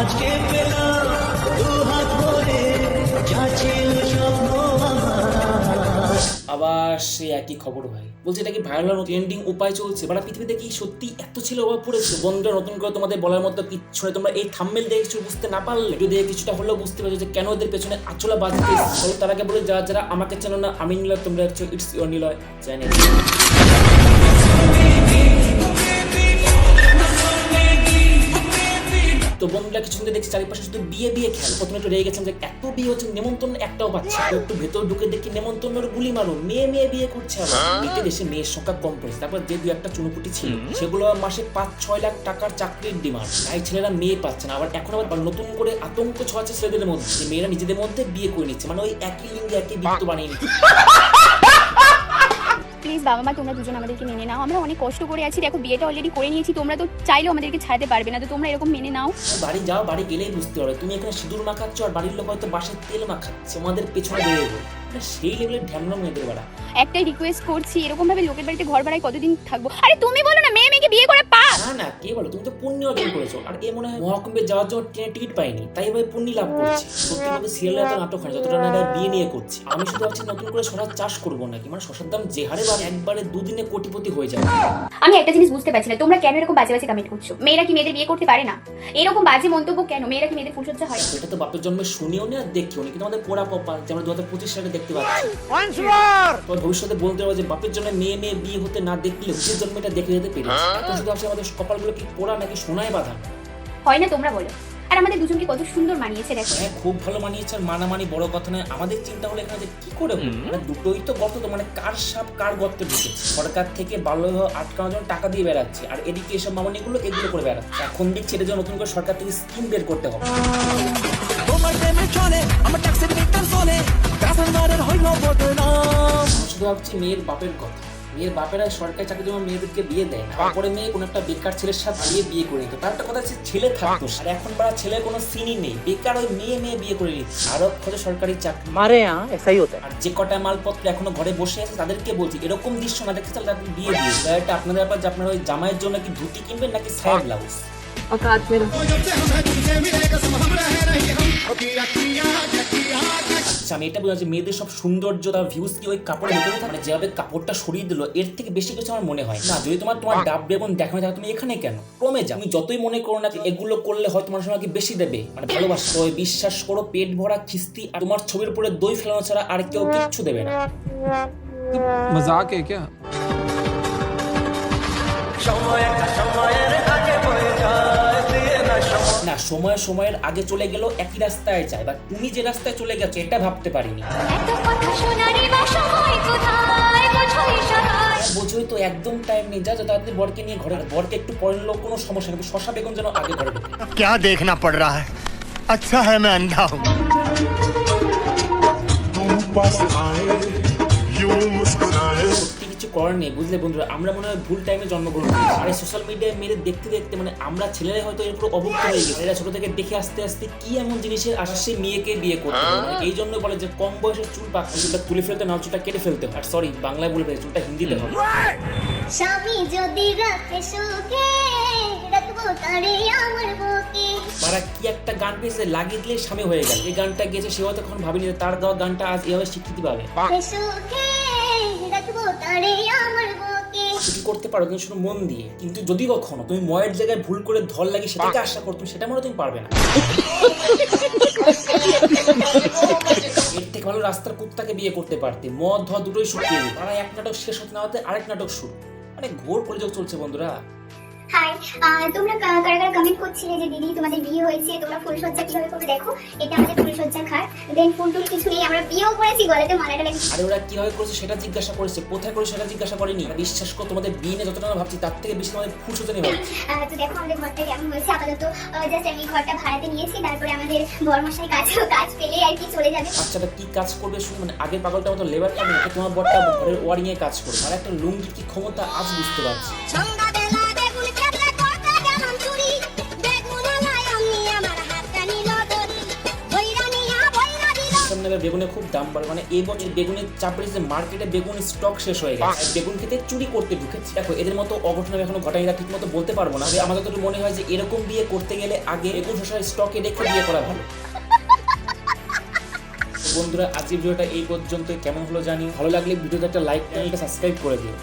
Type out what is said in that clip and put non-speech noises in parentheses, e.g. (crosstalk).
আজকে পেলাম দু হাত ভরে যা আবার সে একই খবর ভাই। বলছে, এটা কি ভাইরাল ট্রেন্ডিং উপায় চলছে? বাট পৃথিবীতে কি সত্যি এত ছিল অভাব পড়েছে? বন্ধুরা, নতুন করে তোমাদের বলার মতো কিচ্ছু নেই। তোমরা এই থাম্মেল দেখে কিছু বুঝতে না পারলে যদি কিছুটা হলেও বুঝতে পারছ যে কেন ওদের পেছনে আচলা বাজতে এসেছে। তার আগে বলে, যারা যারা আমাকে চেনো না, আমি নিলয়, তোমরা হচ্ছে ইটস ইউর নিলয় চ্যানেল তো বন্ধুরা কিছু দেখছি চারিপাশে শুধু বিয়ে বিয়ে খেল। প্রথমে একটু রেগে গেছেন যে এত বিয়ে হচ্ছে নেমন্তন্ন একটাও পাচ্ছে একটু ভেতর ঢুকে দেখি নেমন্তন্নর গুলি মারো মেয়ে মেয়ে বিয়ে করছে আবার। এতে দেশে মেয়ের সংখ্যা কম পড়েছে। তারপর যে দু একটা চুনুপুটি ছিল সেগুলো মাসে পাঁচ ছয় লাখ টাকার চাকরির ডিমান্ড। তাই ছেলেরা মেয়ে পাচ্ছে না। আবার এখন আবার নতুন করে আতঙ্ক ছড়াচ্ছে ছেলেদের মধ্যে যে মেয়েরা নিজেদের মধ্যে বিয়ে করে নিচ্ছে। মানে ওই একই লিঙ্গে একই বৃত্ত বানিয়ে নিচ্ছে। (laughs) প্লিজ বাবা মা তোমরা দুজন আমাদেরকে মেনে নাও। আমরা অনেক কষ্ট করে আছি। দেখো বিয়েটা অলরেডি করে নিয়েছি। তোমরা তো চাইলেও আমাদেরকে ছাড়তে পারবে না তো তোমরা এরকম মেনে নাও। বাড়ি যাও বাড়ি গেলেই বুঝতে পারবে। তুমি এখানে সিঁদুর মাখাচ্ছ আর বাড়ির লোক হয়তো বাসের তেল মাখাচ্ছে। আমাদের পেছনে দিয়ে দেবো সেই লেভেলের মেয়েদের বাড়া। একটাই রিকোয়েস্ট করছি এরকম ভাবে লোকের বাড়িতে ঘর ভাড়ায় কতদিন থাকব? আরে তুমি বলো না মেয়ে মেয়েকে বিয়ে করে না না, কে বলো? তুমি তো পুণ্য অর্জন করেছ। আর এ মনে হয় মহাকুম্ভে যাওয়ার জন্য ট্রেনের টিকিট পাইনি তাই এভাবে পুণ্য লাভ করছে। সত্যি বলতে সিরিয়ালে এত নাটক হয় যতটা না বিয়ে নিয়ে করছে। আমি শুধু ভাবছি নতুন করে শশার চাষ করব নাকি? মানে শশার দাম যে হারে বাড়ে, একবারে দুদিনে কোটিপতি হয়ে যাবে। আমি একটা জিনিস বুঝতে পারছি না, তোমরা কেন এরকম বাজে বাজে কমেন্ট করছ? মেয়েরা কি মেয়েদের বিয়ে করতে পারে না? এরকম বাজে মন্তব্য কেন? মেয়েরা কি মেয়েদের ফুলসজ্জা হয়? এটা তো বাপের জন্মে শুনিও নি আর দেখিও নি কিন্তু আমাদের পোড়া কপাল যেমন দু হাজার পঁচিশ সালে দেখতে পাচ্ছি। ভবিষ্যতে বলতে হবে যে বাপের জন্য মেয়ে মেয়ে বিয়ে হতে না দেখলে নিজের জন্মে এটা দেখে যেতে পেরেছি এখন শুধু ভাবছি আমাদের কপালগুলো কি পোড়া নাকি সোনায় বাঁধা? হয় না তোমরা বলো। আর আমাদের দুজনকে কত সুন্দর মানিয়েছে দেখো। হ্যাঁ খুব ভালো মানিয়েছে আর মানামানি বড় কথা নয়। আমাদের চিন্তা হলো এখানে যে কি করে মানে দুটোই তো গর্ত তো মানে কার সাপ কার গর্তে ঢুকেছে সরকার থেকে বাল্য আটকানোর জন্য টাকা দিয়ে বেড়াচ্ছে আর এদিকে এসব মামনিগুলো এগুলো করে বেড়াচ্ছে। এখন দেখছি এটা জন্য নতুন করে সরকার থেকে স্কিম বের করতে হবে। শুধু ভাবছি মেয়ের বাপের কথা। মেয়ের বাপেরা সরকারি চাকরি জন্য মেয়েদেরকে বিয়ে দেয় না। তারপরে মেয়ে কোনো একটা বেকার ছেলের সাথে বিয়ে বিয়ে করে নিত। তার একটা কথা হচ্ছে ছেলে থাকতো আর এখন বা ছেলের কোনো সিনই নেই। বেকার ওই মেয়ে মেয়ে বিয়ে করে নিচ্ছে। আরও হচ্ছে সরকারি চাকরি। মারে এসাই হতে আর যে কটা মালপত্র এখনও ঘরে বসে আছে তাদেরকে বলছি এরকম দৃশ্য না দেখতে চাল তাদের বিয়ে দিয়ে আপনাদের আপনার ওই জামাইয়ের জন্য কি ধুতি কিনবেন নাকি সাইড ব্লাউজ আচ্ছা আমি এটা বলছি মেয়েদের সব সৌন্দর্য তার ভিউজ কি ওই কাপড়ের ভেতরে থাকে মানে যেভাবে কাপড়টা সরিয়ে দিল এর থেকে বেশি কিছু আমার মনে হয় না যদি তোমার তোমার ডাব বেগুন দেখানো থাকে তুমি এখানে কেন কমে যাও তুমি যতই মনে করো না যে এগুলো করলে হয়তো মানুষ আমাকে বেশি দেবে মানে ভালোবাসা তো বিশ্বাস করো পেট ভরা খিস্তি আর তোমার ছবির উপরে দই ফেলানো ছাড়া আর কেউ কিচ্ছু দেবে না मजाक है क्या না সময় সময়ের আগে চলে গেল একই রাস্তায় যায় বা তুমি যে রাস্তায় চলে গেছো এটা ভাবতে পারিনি এত কথা শোনারে বা সময় কোথায় বোঝো ইশারায় বোঝোই তো একদম টাইম নেই যা যা তাড়াতাড়ি বরকে নিয়ে ঘরে যা। বরকে একটু পরের লোক কোনো সমস্যা নেই কিন্তু শশা বেগুন যেন আগে ঘরে ঢোকে क्या देखना पड़ रहा है अच्छा है मैं अंधा हूँ করার নেই বুঝলে বন্ধুরা? আমরা মনে হয় ভুল টাইমে জন্মগ্রহণ করি আর সোশ্যাল মিডিয়ায় মেরে দেখতে দেখতে মানে আমরা ছেলেরাই হয়তো এর পুরো অভুক্ত হয়ে গেছে। এরা ছোট থেকে দেখে আস্তে আস্তে কি এমন জিনিসের আসে মেয়েকে বিয়ে করতে মানে এই জন্য বলে যে কম বয়সে চুল পাক চুলটা তুলে ফেলতে না চুলটা কেটে ফেলতে। আর সরি বাংলায় বলে ফেলেছি চুলটা হিন্দিতে হবে। স্বামী যদি রাখে সুখে রাখব তারে আমার বুকে। তারা কি একটা গান পেয়েছে লাগিয়ে দিলে স্বামী হয়ে গেল এই গানটা গেছে সে হয়তো কখন ভাবিনি তার গাওয়া গানটা আজ এভাবে স্বীকৃতি পাবে। সুখে কি করতে পারো কিন্তু শুধু মন দিয়ে। কিন্তু যদি কখনো তুমি ময়ের জায়গায় ভুল করে ধর লাগে সেটাকে আশা করো তুমি সেটা মনে তুমি পারবে না। এর থেকে ভালো রাস্তার কুত্তাকে বিয়ে করতে পারতে। মদ ধোয়া দুটোই শুকিয়ে তারা এক নাটক শেষ হতে না হতে আরেক নাটক শুরু। মানে ঘোর পরিযোগ চলছে বন্ধুরা। হাই তোমরা কা- কারা কারা কমেন্ট করছিলে যে দিদি তোমাদের বিয়ে হয়েছে তোমরা ফুলসজ্জা কীভাবে করবে দেখো। এটা আমাদের ফুলসজ্জা দেন ফুল টুল কিছু নেই আমরা বিয়েও করেছি গলাতে মালাটা লাগিয়ে আরে ওরা কীভাবে করেছে সেটা জিজ্ঞাসা করেছে কোথায় করে সেটা জিজ্ঞাসা করেনি। বিশ্বাস করো তোমাদের বিয়ে নিয়ে যতটা ভাবছি তার থেকে বেশি তোমাদের নিয়ে ভাবছি আহ, তো দেখো আমাদের ঘরটা কেমন হয়েছে আপাতত জাস্ট আমি ঘরটা ভাড়াতে নিয়েছি তারপরে আমাদের বরমশাই কাজ কাজ পেলে আর কি চলে যাবে। বাচ্চাটা কি কাজ করবে শুনে মানে আগের পাগলটা মতো লেবার কাজ তোমার বরটা ঘরের ওয়ারিং এ কাজ করবে? আর একটা লুঙ্গির কি ক্ষমতা আজ বুঝতে পারছি। এবার বেগুনের খুব দাম বাড়ে মানে এই বছর বেগুনের চাপ বেড়েছে, মার্কেটে বেগুন স্টক শেষ হয়ে গেছে। বেগুন খেতে চুরি করতে ঢুকেছে। দেখো, এদের মতো অঘটন আমি এখনও ঘটাইরা ঠিক মতো বলতে পারব না। আমাদের যতটুকু মনে হয় যে এরকম বিয়ে করতে গেলে আগে বেগুন শসার স্টকে রেখে বিয়ে করা ভালো। বন্ধুরা, আজকের ভিডিওটা এই পর্যন্ত কেমন হলো জানি? ভালো লাগলে ভিডিওতে একটা লাইক চ্যানেলটা সাবস্ক্রাইব করে দিও।